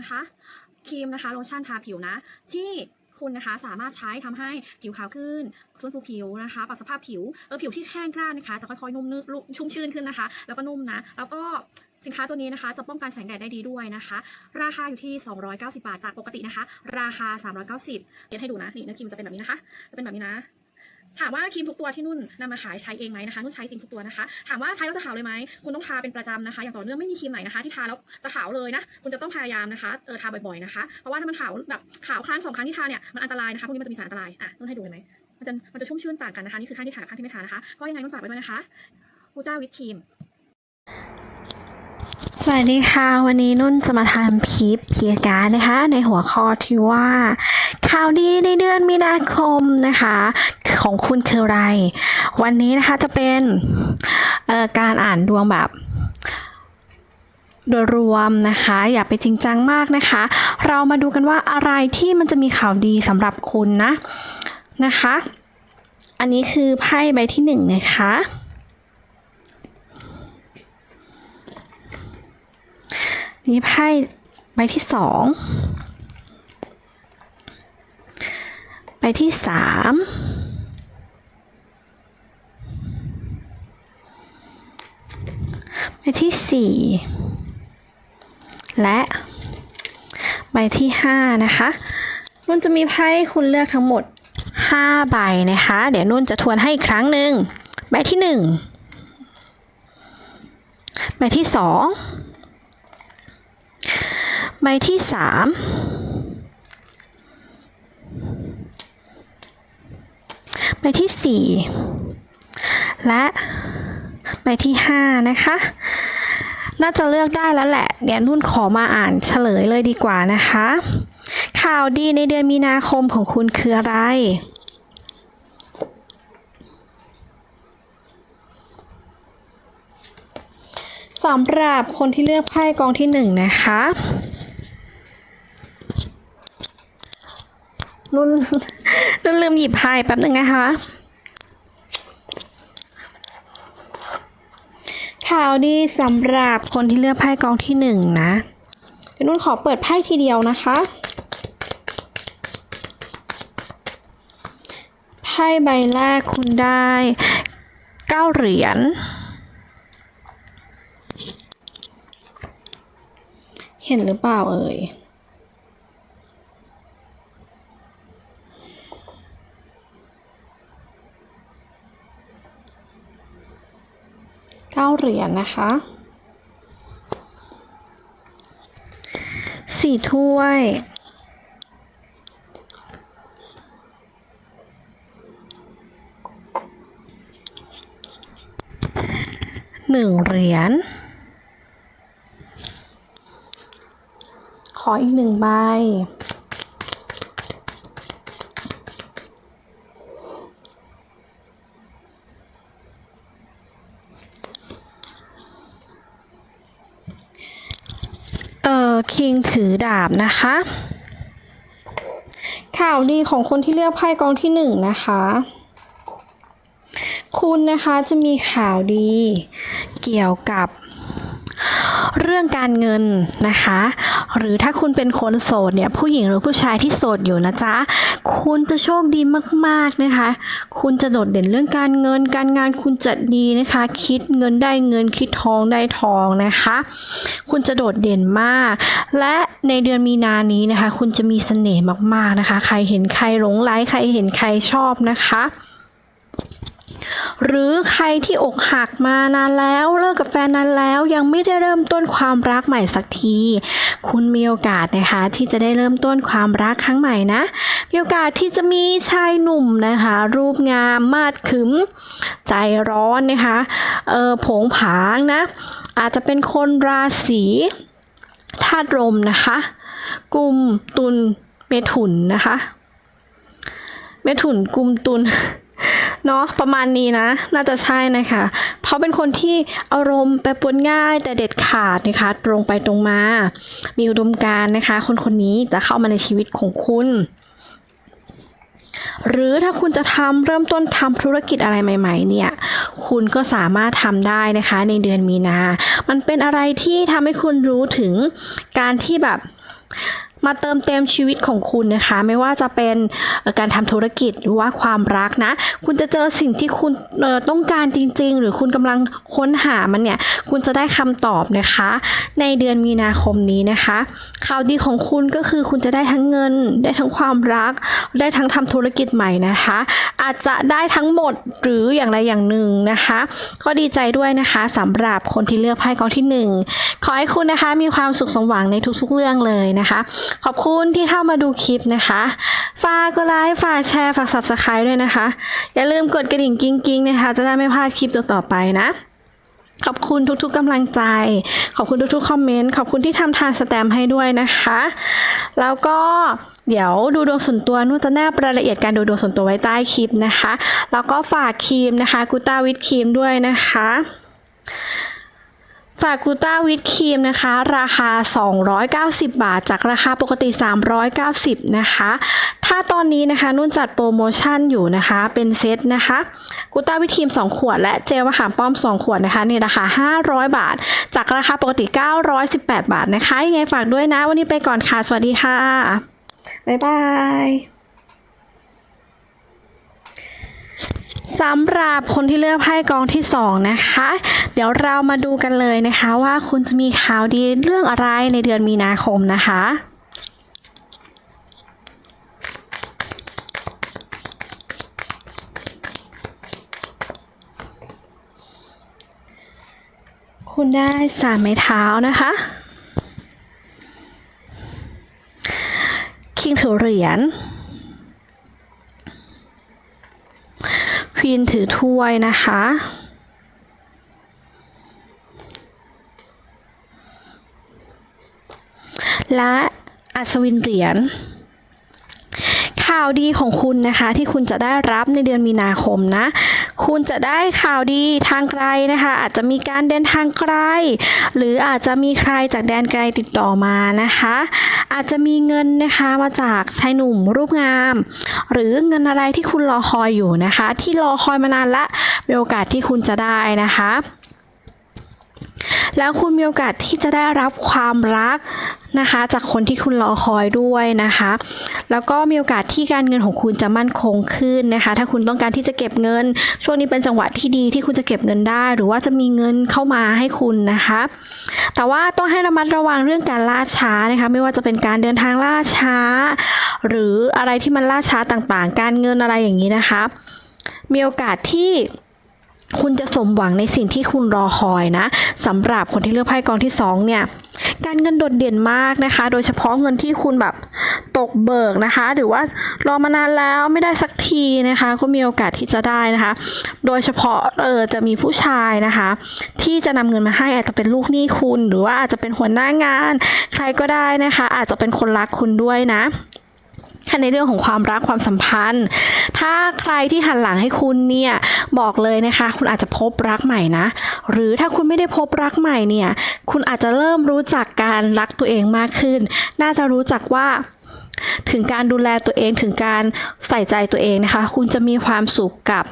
นะคะครีมนะคะโลชั่นทาผิวนะ ที่คุณนะคะสามารถใช้ทำให้ผิวขาวขึ้นฟื้นฟูผิวนะคะ ปรับสภาพผิวเออผิวที่แห้งกร้านนะคะจะค่อยๆนุ่มนึนุ่มชุ่มชื่นขึ้นนะคะ แล้วก็นุ่มนะ แล้วก็สินค้าตัวนี้นะคะ จะป้องกันแสงแดดได้ดีด้วยนะคะ ราคาอยู่ที่ 290 บาทจากปกตินะคะ ราคา 390เดี๋ยวให้ดูนะนี่เนื้อครีมจะเป็นแบบนี้นะคะจะเป็นแบบนี้นะ ถามว่าครีมทุกตัวที่นุ่นนำมาขายใช้เองไหมนะคะนุ่นใช้จริงทุกตัวนะคะ ถามว่าใช้แล้วจะขาวเลยไหมคุณต้องทาเป็นประจำนะคะ อย่างต่อเนื่องไม่มีครีมไหนนะคะ ที่ทาแล้วจะขาวเลยนะ คุณจะต้องพยายามนะคะเออทาบ่อยๆนะคะ เพราะว่าถ้ามันขาวแบบขาวครั้งสองครั้งที่ทาเนี่ยมันอันตรายนะคะพวกนี้มันจะมีสารอันตรายอะนุ่นให้ดูเห็นไหมมันจะมันจะชุ่มชื่นต่างกันนะคะนี่คือข้างที่ทาข้างที่ไม่ทานะคะ ก็ยังไงนุ่นฝากไว้ด้วยนะคะกูต้าวิตครีม สวัสดีค่ะ วันนี้นุ่นจะมาทำคลิปเพียการนะคะ ในหัวข้อที่ว่าข่าวดีในเดือนมีนาคมนะคะ ของคุณคืออะไร วันนี้นะคะจะเป็นการอ่านดวงแบบโดยรวมนะคะ อย่าไปจริงจังมากนะคะ เรามาดูกันว่าอะไรที่มันจะมีข่าวดีสำหรับคุณนะนะคะ อันนี้คือไพ่ใบที่หนึ่งนะคะ นี่ไพ่ใบที่สองใบที่สามใบที่สี่และใบที่ห้านะคะนุ่นจะมีไพ่คุณเลือกทั้งหมดห้าใบนะคะ เดี๋ยวนุ่นจะทวนให้อีกครั้งหนึ่งใบที่หนึ่งใบที่สอง ใบที่สามใบที่สี่และใบที่ห้านะคะ น่าจะเลือกได้แล้วแหละเดี๋ยวนุ่นขอมาอ่านเฉลยเลยดีกว่านะคะ ข่าวดีในเดือนมีนาคมของคุณคืออะไรสำหรับคนที่เลือกไพ่กองที่หนึ่งนะคะ นุ่นนุ่นลืมหยิบไพ่แป๊บหนึ่งนะคะ ข่าวดีสำหรับคนที่เลือกไพ่กองที่หนึ่งนะเดี๋ยวนุ่นขอเปิดไพ่ทีเดียวนะคะไพ่ใบแรกคุณได้เก้าเหรียญเห็นหรือเปล่าเอ่ย เก้าเหรียญนะคะสี่ถ้วย หนึ่งเหรียญ ขออีกหนึ่งใบ เออ คิงถือดาบนะคะ ข่าวดีของคนที่เลือกไพ่กองที่หนึ่งนะคะ คุณนะคะจะมีข่าวดี เกี่ยวกับเรื่องการเงินนะคะ หรือถ้าคุณเป็นคนโสดเนี่ยผู้หญิงหรือผู้ชายที่โสดอยู่นะจ๊ะคุณจะโชคดีมากๆนะคะ คุณจะโดดเด่นเรื่องการเงิน การงานคุณจะดีนะคะ คิดเงินได้เงินคิดทองได้ทองนะคะ คุณจะโดดเด่นมาก และในเดือนมีนานี้นะคะ คุณจะมีเสน่ห์มากๆนะคะ ใครเห็นใครหลงไหลใครเห็นใครชอบนะคะ หรือใครที่อกหักมานานแล้วเลิกกับแฟนนานแล้วยังไม่ได้เริ่มต้นความรักใหม่สักที คุณมีโอกาสนะคะที่จะได้เริ่มต้นความรักครั้งใหม่นะ มีโอกาสที่จะมีชายหนุ่มนะคะ รูปงามมาดขึม ใจร้อนนะคะเออผงผางนะ อาจจะเป็นคนราศีธาตุลมนะคะ กลุ่มตุลเมถุนนะคะ เมถุนกลุ่มตุล เนาะประมาณนี้นะ น่าจะใช่นะคะเพราะเป็นคนที่อารมณ์แปรปรวนง่ายแต่เด็ดขาดนะคะ ตรงไปตรงมา มีอุดมการณ์นะคะ คนคนนี้จะเข้ามาในชีวิตของคุณหรือถ้าคุณจะทำเริ่มต้นทำธุรกิจอะไรใหม่ ๆ เนี่ย คุณก็สามารถทำได้นะคะในเดือนมีนา มันเป็นอะไรที่ทำให้คุณรู้ถึงการที่แบบ มาเติมเต็มชีวิตของคุณนะคะ ไม่ว่าจะเป็นการทำธุรกิจหรือว่าความรักนะ คุณจะเจอสิ่งที่คุณต้องการจริง ๆ หรือคุณกำลังค้นหามันเนี่ย คุณจะได้คำตอบนะคะ ในเดือนมีนาคมนี้นะคะ ข่าวดีของคุณก็คือคุณจะได้ทั้งเงิน ได้ทั้งความรัก ได้ทั้งทำธุรกิจใหม่นะคะ อาจจะได้ทั้งหมดหรืออย่างไรอย่างหนึ่งนะคะ ก็ดีใจด้วยนะคะสำหรับคนที่เลือกไพ่กองที่หนึ่งขอให้คุณนะคะมีความสุขสมหวังในทุกๆเรื่องเลยนะคะขอบคุณที่เข้ามาดูคลิปนะคะฝากกดไลค์ฝากแชร์ฝาก subscribe ด้วยนะคะ อย่าลืมกดกระดิ่งกิ้งๆนะคะ จะได้ไม่พลาดคลิปต่อๆไปนะขอบคุณทุกๆกำลังใจ ขอบคุณทุกๆคอมเมนต์ ขอบคุณที่ทำทานสแตมให้ด้วยนะคะ แล้วก็เดี๋ยวดูดวงส่วนตัวนุ่นจะแนบรายละเอียดการดูดวงส่วนตัวไว้ใต้คลิปนะคะ แล้วก็ฝากครีมนะคะกูต้าวิดครีมด้วยนะคะ ฝากกูต้าวิดครีมนะคะ ราคา 290 บาท จากราคาปกติ 390 นะคะ ถ้าตอนนี้นะคะนุ่นจัดโปรโมชั่นอยู่นะคะ เป็นเซตนะคะกูต้าวิดครีม 2 ขวด และเจลมะขามป้อม 2 ขวดนะคะในราคา 500 บาท จากราคาปกติ 918 บาทนะคะยังไงฝากด้วยนะ วันนี้ไปก่อนค่ะ สวัสดีค่ะ บ๊ายบาย สำหรับคนที่เลือกไพ่กองที่สองนะคะ เดี๋ยวเรามาดูกันเลยนะคะว่าคุณจะมีข่าวดีเรื่องอะไรในเดือนมีนาคมนะคะคุณได้สามไม้เท้านะคะ คิงถือเหรียญ ค วีนถือถ้วยนะคะ และอัศวินเหรียญข่าวดีของคุณนะคะที่คุณจะได้รับในเดือนมีนาคมนะ คุณจะได้ข่าวดีทางไกลนะคะ อาจจะมีการเดินทางไกล หรืออาจจะมีใครจากแดนไกลติดต่อมานะคะ อาจจะมีเงินนะคะมาจากชายหนุ่มรูปงาม หรือเงินอะไรที่คุณรอคอยอยู่นะคะ ที่รอคอยมานานละมีโอกาสที่คุณจะได้นะคะ แล้วคุณมีโอกาสที่จะได้รับความรักนะคะ จากคนที่คุณรอคอยด้วยนะคะ แล้วก็มีโอกาสที่การเงินของคุณจะมั่นคงขึ้นนะคะ ถ้าคุณต้องการที่จะเก็บเงิน ช่วงนี้เป็นจังหวะที่ดีที่คุณจะเก็บเงินได้ หรือว่าจะมีเงินเข้ามาให้คุณนะคะ แต่ว่าต้องให้ระมัดระวังเรื่องการล่าช้านะคะ ไม่ว่าจะเป็นการเดินทางล่าช้า หรืออะไรที่มันล่าช้าต่างๆ การเงินอะไรอย่างนี้นะคะ มีโอกาสที่ คุณจะสมหวังในสิ่งที่คุณรอคอยนะสำหรับคนที่เลือกไพ่กองที่สองเนี่ยการเงินโดดเด่นมากนะคะ โดยเฉพาะเงินที่คุณแบบตกเบิกนะคะ หรือว่ารอมานานแล้วไม่ได้สักทีนะคะ ก็มีโอกาสที่จะได้นะคะ โดยเฉพาะเออจะมีผู้ชายนะคะ ที่จะนำเงินมาให้อาจจะเป็นลูกหนี้คุณ หรือว่าอาจจะเป็นหัวหน้างาน ใครก็ได้นะคะ อาจจะเป็นคนรักคุณด้วยนะ ค่ในเรื่องของความรักความสัมพันธ์ ถ้าใครที่หันหลังให้คุณเนี่ยบอกเลยนะคะ คุณอาจจะพบรักใหม่นะ หรือถ้าคุณไม่ได้พบรักใหม่เนี่ยคุณอาจจะเริ่มรู้จักการรักตัวเองมากขึ้น น่าจะรู้จักว่าถึงการดูแลตัวเองถึงการใส่ใจตัวเองนะคะ คุณจะมีความสุขกับ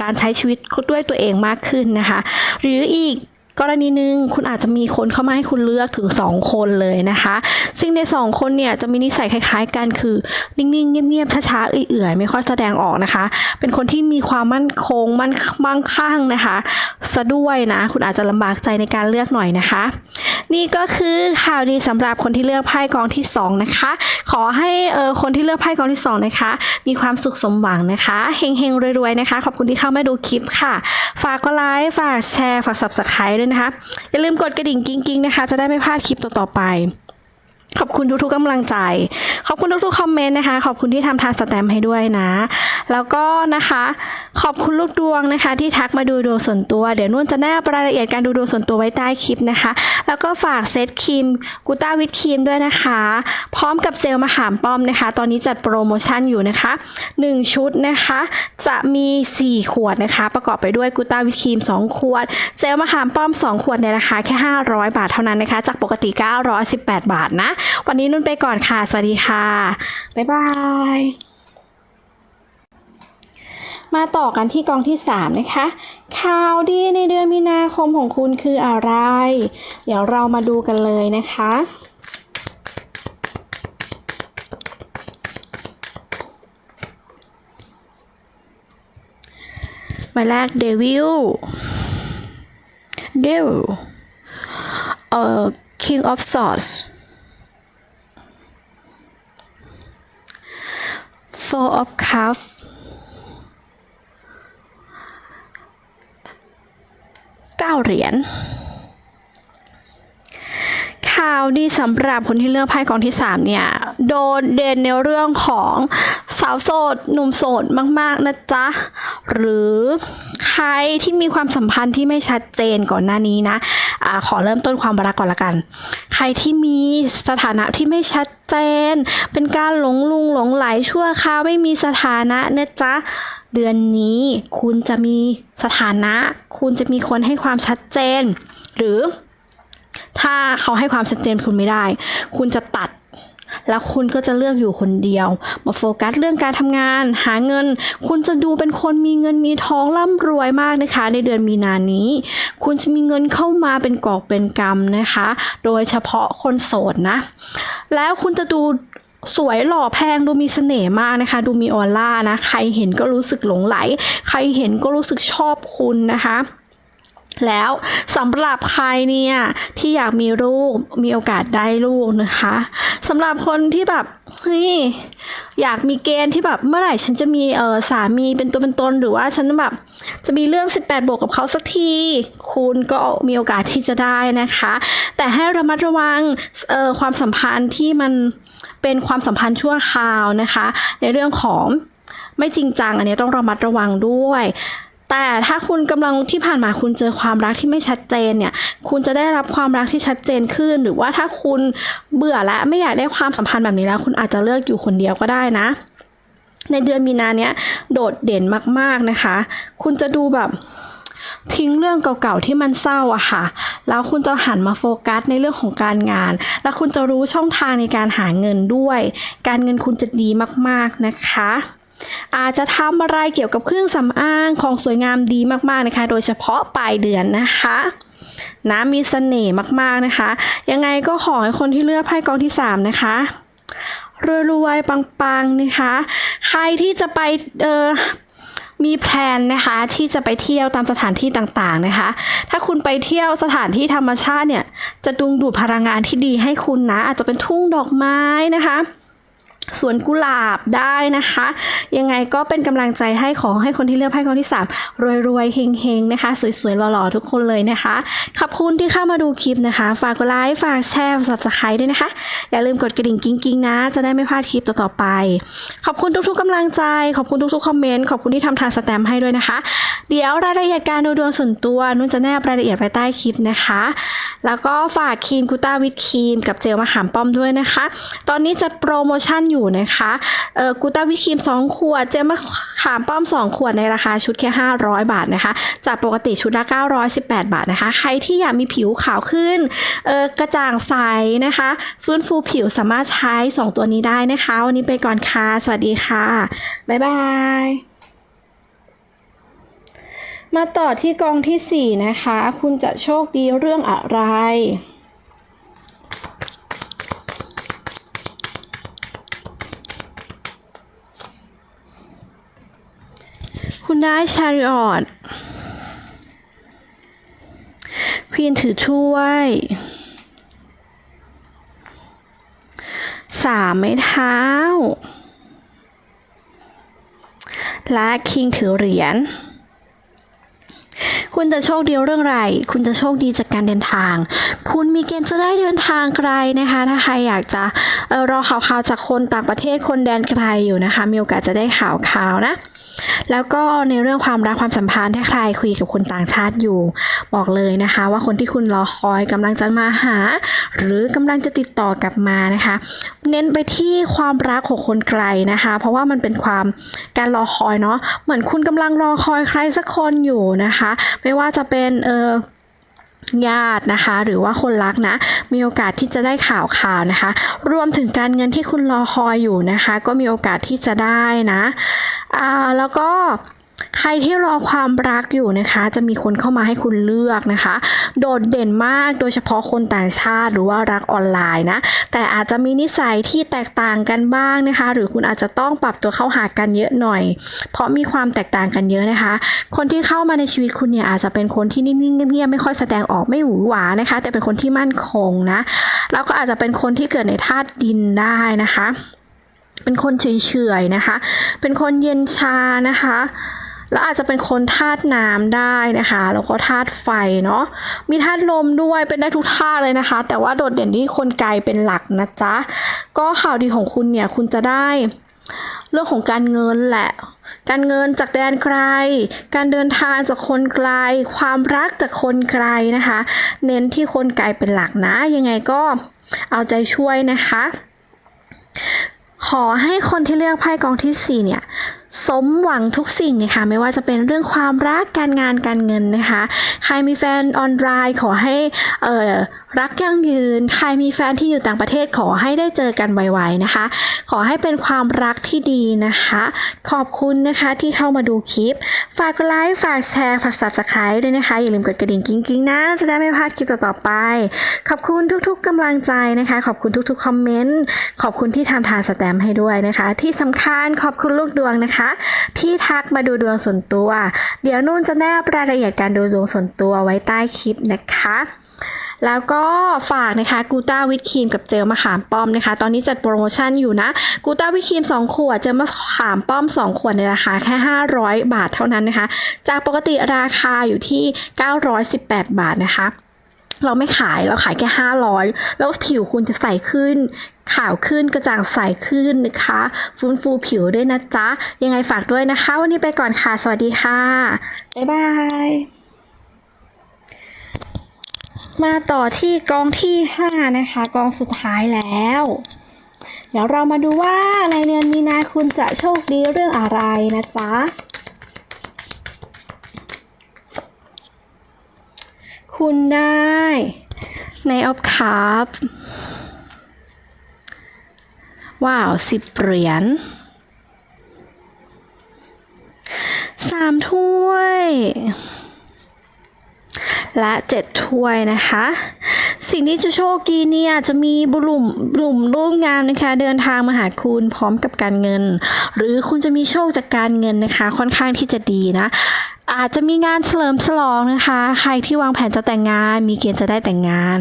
การใช้ชีวิตด้วยตัวเองมากขึ้นนะคะ หรืออีก กรณีหนึ่งคุณอาจจะมีคนเข้ามาให้คุณเลือกถึง 2 คนเลยนะคะ ซึ่งใน 2 คนเนี่ยจะมีนิสัยคล้าย ๆ กันคือ นิ่งๆ เงียบๆ ช้าๆ เอื่อยๆ ไม่ค่อยแสดงออกนะคะ เป็นคนที่มีความมั่นคง มั่นมั่งคั่งนะคะ ซะด้วยนะ คุณอาจจะลำบากใจในการเลือกหน่อยนะคะ นี่ก็คือข่าวดีสำหรับคนที่เลือกไพ่กองที่ 2 นะคะ ขอให้เออคนที่เลือกไพ่กองที่ 2 นะคะ มีความสุขสมหวังนะคะเฮงๆรวยๆนะคะ ขอบคุณที่เข้ามาดูคลิปค่ะ ฝากกดไลค์ฝากแชร์ฝาก subscribe ด้วยนะคะอย่าลืมกดกระดิ่งกิ้งๆนะคะ จะได้ไม่พลาดคลิปต่อๆไป ขอบคุณทุกๆกำลังใจ ขอบคุณทุกๆคอมเมนต์นะคะ ขอบคุณที่ทำทานสแตมป์ให้ด้วยนะ แล้วก็นะคะ ขอบคุณลูกดวงนะคะ ที่ทักมาดูดวงส่วนตัว เดี๋ยวนุ่นจะแนบรายละเอียดการดูดวงส่วนตัวไว้ใต้คลิปนะคะ แล้วก็ฝากเซตครีมกูต้าวิตครีมด้วยนะคะ พร้อมกับเจลมะขามป้อมนะคะ ตอนนี้จัดโปรโมชั่นอยู่นะคะ 1 ชุดนะคะ จะมี 4 ขวดนะคะ ประกอบไปด้วยกูต้าวิตครีม 2 ขวด เจลมะขามป้อม 2 ขวดในราคาแค่ 500 บาทเท่านั้นนะคะ จากปกติ 918 บาทนะวันนี้นุ่นไปก่อนค่ะ สวัสดีค่ะ บ๊ายบาย มาต่อกันที่กองที่ 3 นะคะ ข่าวดีในเดือนมีนาคมของคุณคืออะไร เดี๋ยวเรามาดูกันเลยนะคะมาแรกเดวิลเดวิลเอ่อ King of Swords four of cups เก้าเหรียญข่าวดีสำหรับคนที่เลือกไพ่กองที่ 3 เนี่ย โดนเด่นในเรื่องของสาวโสด หนุ่มโสดมาก ๆ นะจ๊ะ หรือ รที่มีความสัมพันธ์ที่ไม่ชัดเจนก่อนหน้านี้นะอะขอเริ่มต้นความรักก่อนละกัน ใครที่มีสถานะที่ไม่ชัดเจน เป็นการหลงลุงหลงไหลชั่วคราวไม่มีสถานะนะจ๊ะเดือนนี้คุณจะมีสถานะ คุณจะมีคนให้ความชัดเจน หรือถ้าเขาให้ความชัดเจนคุณไม่ได้ คุณจะตัด แล้วคุณก็จะเลือกอยู่คนเดียว มาโฟกัสเรื่องการทำงาน หาเงิน คุณจะดูเป็นคนมีเงินมีทองร่ำรวยมากนะคะ ในเดือนมีนานี้ คุณจะมีเงินเข้ามาเป็นกอบเป็นกำนะคะ โดยเฉพาะคนโสดนะ แล้วคุณจะดูสวยหล่อแพงดูมีเสน่ห์มากนะคะ ดูมีออร่านะ ใครเห็นก็รู้สึกหลงไหล ใครเห็นก็รู้สึกชอบคุณนะคะ แล้วสำหรับใครเนี่ยที่อยากมีลูกมีโอกาสได้ลูกนะคะสำหรับคนที่แบบเฮ้ยอยากมีเกณฑ์ที่แบบเมื่อไหร่ฉันจะมีเออสามีเป็นตัวเป็นตนหรือว่าฉันแบบจะมีเรื่อง 18 บวกกับเขาสักที คุณก็มีโอกาสที่จะได้นะคะ แต่ให้ระมัดระวังเออความสัมพันธ์ที่มันเป็นความสัมพันธ์ชั่วคราวนะคะ ในเรื่องของไม่จริงจังอันนี้ต้องระมัดระวังด้วย แต่ถ้าคุณกำลังที่ผ่านมาคุณเจอความรักที่ไม่ชัดเจนเนี่ย คุณจะได้รับความรักที่ชัดเจนขึ้น หรือว่าถ้าคุณเบื่อและไม่อยากได้ความสัมพันธ์แบบนี้แล้ว คุณอาจจะเลือกอยู่คนเดียวก็ได้นะ ในเดือนมีนาเนี้ยโดดเด่นมากๆนะคะ คุณจะดูแบบทิ้งเรื่องเก่าๆที่มันเศร้าอะค่ะ แล้วคุณจะหันมาโฟกัสในเรื่องของการงาน แล้วคุณจะรู้ช่องทางในการหาเงินด้วย การเงินคุณจะดีมากๆนะคะ อาจจะทำอะไรเกี่ยวกับเครื่องสำอางของสวยงามดีมากๆนะคะ โดยเฉพาะปลายเดือนนะคะนะมีเสน่ห์มากๆนะคะ ยังไงก็ขอให้คนที่เลือกไพ่กองที่ 3 นะคะรวยๆปังๆนะคะ ใครที่จะไปเออมีแพลนนะคะที่จะไปเที่ยวตามสถานที่ต่างๆนะคะ ถ้าคุณไปเที่ยวสถานที่ธรรมชาติเนี่ย จะดึงดูดพลังงานที่ดีให้คุณนะ อาจจะเป็นทุ่งดอกไม้นะคะ สวนกุหลาบได้นะคะ ยังไงก็เป็นกำลังใจให้ขอให้คนที่เลือกไพ่กอที่3รวยๆเฮงๆนะคะ สวยๆหล่อๆทุกคนเลยนะคะ ขอบคุณที่เข้ามาดูคลิปนะคะ ฝากกดไลค์ฝากแชร์สับสไครต์ด้วยนะคะ อย่าลืมกดกระดิ่งกิ้งๆนะ จะได้ไม่พลาดคลิปต่อๆไป ขอบคุณทุกๆกำลังใจ ขอบคุณทุกๆคอมเมนต์ขอบคุณที่ทำทางสแตมป์ให้ด้วยนะคะ เดี๋ยวรายละเอียดการดูดวงส่วนตัวนุ่นจะแนบรายละเอียดไว้ใต้คลิปนะคะ แล้วก็ฝากครีมกูต้าวิตครีมกับเจลมะขามป้อมด้วยนะคะ ตอนนี้จะโปรโมชั่นอยู่นะคะเออกูต้าวิครีม 2 ขวด เจลมะขามป้อม 2 ขวดในราคาชุดแค่ 500 บาทนะคะ จากปกติชุดละ 918 บาทนะคะ ใครที่อยากมีผิวขาวขึ้นเออกระจ่างใสนะคะ ฟื้นฟูผิวสามารถใช้ 2 ตัวนี้ได้นะคะ วันนี้ไปก่อนค่ะ สวัสดีค่ะ บ๊ายบายมาต่อที่กองที่ 4 นะคะ คุณจะโชคดีเรื่องอะไร ได้ชาริออตควีนถือถ้วยสามไม้เท้า และคิงถือเหรียญ คุณจะโชคดีเรื่องไร คุณจะโชคดีจากการเดินทาง คุณมีเกณฑ์จะได้เดินทางไกลนะคะ ถ้าใครอยากจะออรอข่าวๆจากคนต่างประเทศคนแดนไกลอยู่นะคะ มีโอกาสจะได้ข่าวข่าวๆนะ แล้วก็ในเรื่องความรักความสัมพันธ์ถ้าใครคุยกับคนต่างชาติอยู่ บอกเลยนะคะ ว่าคนที่คุณรอคอยกำลังจะมาหา หรือกำลังจะติดต่อกลับมานะคะ เน้นไปที่ความรักของคนไกลนะคะ เพราะว่ามันเป็นความการรอคอยเนาะเหมือนคุณกำลังรอคอยใครสักคนอยู่นะคะ ไม่ว่าจะเป็นเออ ญาตินะคะ หรือว่าคนรักนะ มีโอกาสที่จะได้ข่าวข่าวนะคะ รวมถึงการเงินที่คุณรอคอยอยู่นะคะ ก็มีโอกาสที่จะได้นะอ่าแล้วก็ ใครที่รอความรักอยู่นะคะ จะมีคนเข้ามาให้คุณเลือกนะคะ โดดเด่นมากโดยเฉพาะคนต่างชาติหรือว่ารักออนไลน์นะ แต่อาจจะมีนิสัยที่แตกต่างกันบ้างนะคะ หรือคุณอาจจะต้องปรับตัวเข้าหากันเยอะหน่อย เพราะมีความแตกต่างกันเยอะนะคะ คนที่เข้ามาในชีวิตคุณเนี่ยอาจจะเป็นคนที่นิ่งๆเงียบๆไม่ค่อยแสดงออกไม่หวือหวานะคะ แต่เป็นคนที่มั่นคงนะแล้วก็อาจจะเป็นคนที่เกิดในธาตุดินได้นะคะ เป็นคนเฉยๆนะคะ เป็นคนเย็นชานะคะ แล้วอาจจะเป็นคนธาตุน้ำได้นะคะ แล้วก็ธาตุไฟเนาะ มีธาตุลมด้วยเป็นได้ทุกธาตุเลยนะคะ แต่ว่าโดดเด่นที่คนไกลเป็นหลักนะจ๊ะ ก็ข่าวดีของคุณเนี่ยคุณจะได้เรื่องของการเงินแหละ การเงินจากแดนไกล การเดินทางจากคนไกล ความรักจากคนไกลนะคะ เน้นที่คนไกลเป็นหลักนะ ยังไงก็เอาใจช่วยนะคะ ขอให้คนที่เลือกไพ่กองที่ 4 เนี่ย สมหวังทุกสิ่งนะคะไม่ว่าจะเป็นเรื่องความรักการงานการเงินนะคะ ใครมีแฟนออนไลน์ขอให้เอ่อรักยั่งยืน ใครมีแฟนที่อยู่ต่างประเทศขอให้ได้เจอกันไวๆนะคะ ขอให้เป็นความรักที่ดีนะคะ ขอบคุณนะคะที่เข้ามาดูคลิป ฝากไลค์ฝากแชร์ฝาก subscribe ด้วยนะคะ อย่าลืมกดกระดิ่งกิ๊งๆนะ จะได้ไม่พลาดคลิปต่อๆไป ขอบคุณทุกๆกำลังใจนะคะ ขอบคุณทุกๆคอมเมนต์ขอบคุณที่ทำทานสแตมป์ให้ด้วยนะคะ ที่สำคัญขอบคุณลูกดวงนะคะที่ทักมาดูดวงส่วนตัว เดี๋ยวนุ่นจะแนบรายละเอียดการดูดวงส่วนตัวไว้ใต้คลิปนะคะแล้วก็ฝากนะคะกูต้าวิตครีมกับเจลมะขามป้อมนะคะ ตอนนี้จัดโปรโมชั่นอยู่นะกูต้าวิตครีม 2 ขวด เจลมะขามป้อม 2 ขวดในราคาแค่ 500 บาทเท่านั้นนะคะ จากปกติราคาอยู่ที่ 918 บาทนะคะ เราไม่ขายเราขายแค่ 500 แล้วผิวคุณจะใสขึ้น ขาวขึ้นกระจ่างใสขึ้นนะคะ ฟื้นฟูผิวด้วยนะจ๊ะ ยังไงฝากด้วยนะคะ วันนี้ไปก่อนค่ะ สวัสดีค่ะ บ๊ายบายมาต่อที่กองที่ 5 นะคะ กองสุดท้ายแล้วเดี๋ยวเรามาดูว่าในเดือนมีนาคุณจะโชคดีเรื่องอะไรนะจ๊ะ คุณได้ ในออฟคัพว้าวสิบเหรียญสามถ้วย และเจ็ดถ้วยนะคะ สิ่งที่จะโชคดีเนี่ยจะมีบุรุมบุรุมร่วมงานนะคะ เดินทางมาหาคุณพร้อมกับการเงิน หรือคุณจะมีโชคจากการเงินนะคะ ค่อนข้างที่จะดีนะ อาจจะมีงานเฉลิมฉลองนะคะ ใครที่วางแผนจะแต่งงาน มีเกณฑ์จะได้แต่งงาน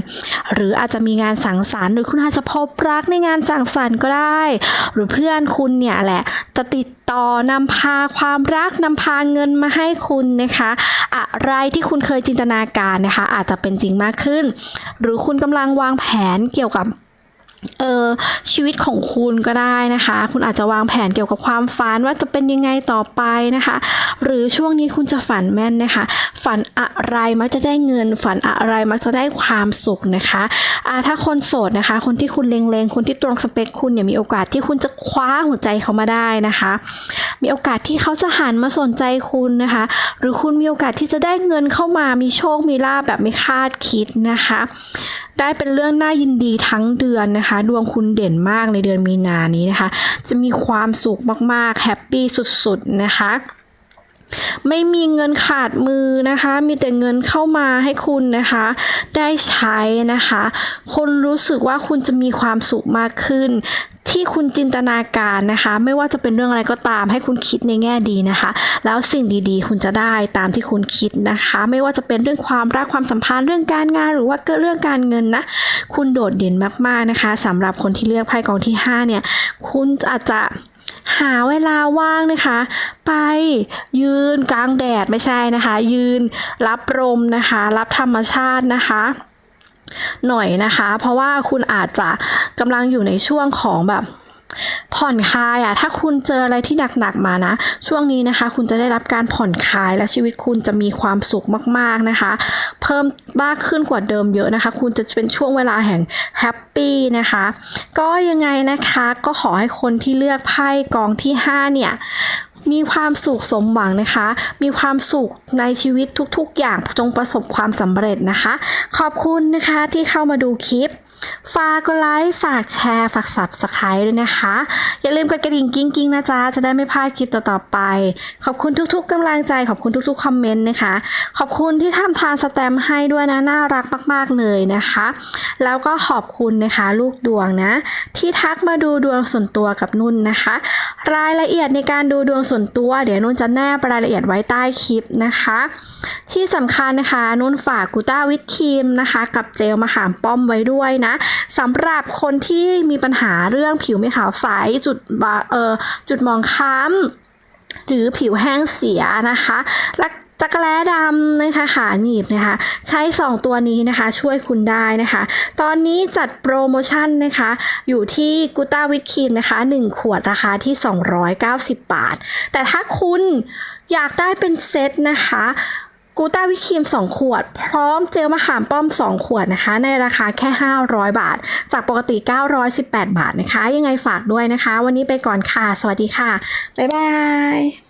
หรืออาจจะมีงานสังสรรค์หรือคุณอาจจะพบรักในงานสังสรรค์ก็ได้ หรือเพื่อนคุณเนี่ยแหละจะติดต่อนำพาความรักนำพาเงินมาให้คุณนะคะ อะไรที่คุณเคยจินตนาการนะคะ อาจจะเป็นจริงมากขึ้น หรือคุณกำลังวางแผนเกี่ยวกับ เออชีวิตของคุณก็ได้นะคะ คุณอาจจะวางแผนเกี่ยวกับความฝันว่าจะเป็นยังไงต่อไปนะคะ หรือช่วงนี้คุณจะฝันแม่นนะคะ ฝันอะไรมักจะได้เงิน ฝันอะไรมักจะได้ความสุขนะคะอ่าถ้าคนโสดนะคะ คนที่คุณเลงๆคนที่ตรงสเปคคุณเนี่ยมีโอกาสที่คุณจะคว้าหัวใจเขามาได้นะคะ มีโอกาสที่เขาจะหันมาสนใจคุณนะคะ หรือคุณมีโอกาสที่จะได้เงินเข้ามามีโชคมีลาบแบบไม่คาดคิดนะคะ ได้เป็นเรื่องน่ายินดีทั้งเดือนนะคะดวงคุณเด่นมากในเดือนมีนานี้นะคะ จะมีความสุขมากๆแฮปปี้สุดๆนะคะ ไม่มีเงินขาดมือนะคะ มีแต่เงินเข้ามาให้คุณนะคะ ได้ใช้นะคะ คนรู้สึกว่าคุณจะมีความสุขมากขึ้น ที่คุณจินตนาการนะคะ ไม่ว่าจะเป็นเรื่องอะไรก็ตาม ให้คุณคิดในแง่ดีนะคะ แล้วสิ่งดีๆ คุณจะได้ตามที่คุณคิดนะคะ ไม่ว่าจะเป็นเรื่องความรักความสัมพันธ์เรื่องการงานหรือว่าเรื่องการเงินนะ คุณโดดเด่นมากๆนะคะสำหรับคนที่เลือกไพ่กองที่ 5 เนี่ย คุณอาจจะ หาเวลาว่างนะคะ ไปยืนกลางแดดไม่ใช่นะคะ ยืนรับลมนะคะ รับธรรมชาตินะคะหน่อยนะคะ เพราะว่าคุณอาจจะกำลังอยู่ในช่วงของแบบ ผ่อนคลายอะถ้าคุณเจออะไรที่หนักๆมานะ ช่วงนี้นะคะ คุณจะได้รับการผ่อนคลายและชีวิตคุณจะมีความสุขมากๆนะคะ เพิ่มมากขึ้นกว่าเดิมเยอะนะคะ คุณจะเป็นช่วงเวลาแห่งแฮปปี้นะคะ ก็ยังไงนะคะก็ขอให้คนที่เลือกไพ่กองที่ 5 เนี่ยมีความสุขสมหวังนะคะ มีความสุขในชีวิตทุกๆ อย่างจงประสบความสำเร็จนะคะ ขอบคุณนะคะที่เข้ามาดูคลิป ฝากกดไลค์ฝากแชร์ ฝาก subscribe ด้วยนะคะ อย่าลืมกดกระดิ่งกิ้งกิ้งๆนะจ๊ะ จะได้ไม่พลาดคลิปต่อๆไป ขอบคุณทุกๆกำลังใจ ขอบคุณทุกๆคอมเมนต์นะคะ ขอบคุณที่ทำทานสแตมป์ให้ด้วยนะ น่ารักมาก ๆ เลยนะคะ แล้วก็ขอบคุณนะคะลูกดวงนะ ที่ทักมาดูดวงส่วนตัวกับนุ่นนะคะ รายละเอียดในการดูดวงส่วนตัว เดี๋ยวนุ่นจะแนบรายละเอียดไว้ใต้คลิปนะคะ ที่สำคัญนะคะนุ่นฝากกูต้าวิตครีมนะคะ กับเจลมะขามป้อมไว้ด้วยนะสำหรับคนที่มีปัญหาเรื่องผิวไม่ขาวใสจุดบาเออจุดมองค้ำหรือผิวแห้งเสียนะคะและจักรแล้ดำนะคะขาหนีบนะคะใช้ 2 ตัวนี้นะคะช่วยคุณได้นะคะ ตอนนี้จัดโปรโมชั่นนะคะอยู่ที่กูต้าวิตครีมนะคะ 1 ขวดราคาที่ 290 บาท แต่ถ้าคุณอยากได้เป็นเซตนะคะ กูต้าวิครีม 2 ขวด พร้อมเจลมะขามป้อม 2 ขวดนะคะ ในราคาแค่ 500 บาท จากปกติ 918 บาทนะคะ ยังไงฝากด้วยนะคะ วันนี้ไปก่อนค่ะ สวัสดีค่ะ บ๊ายบาย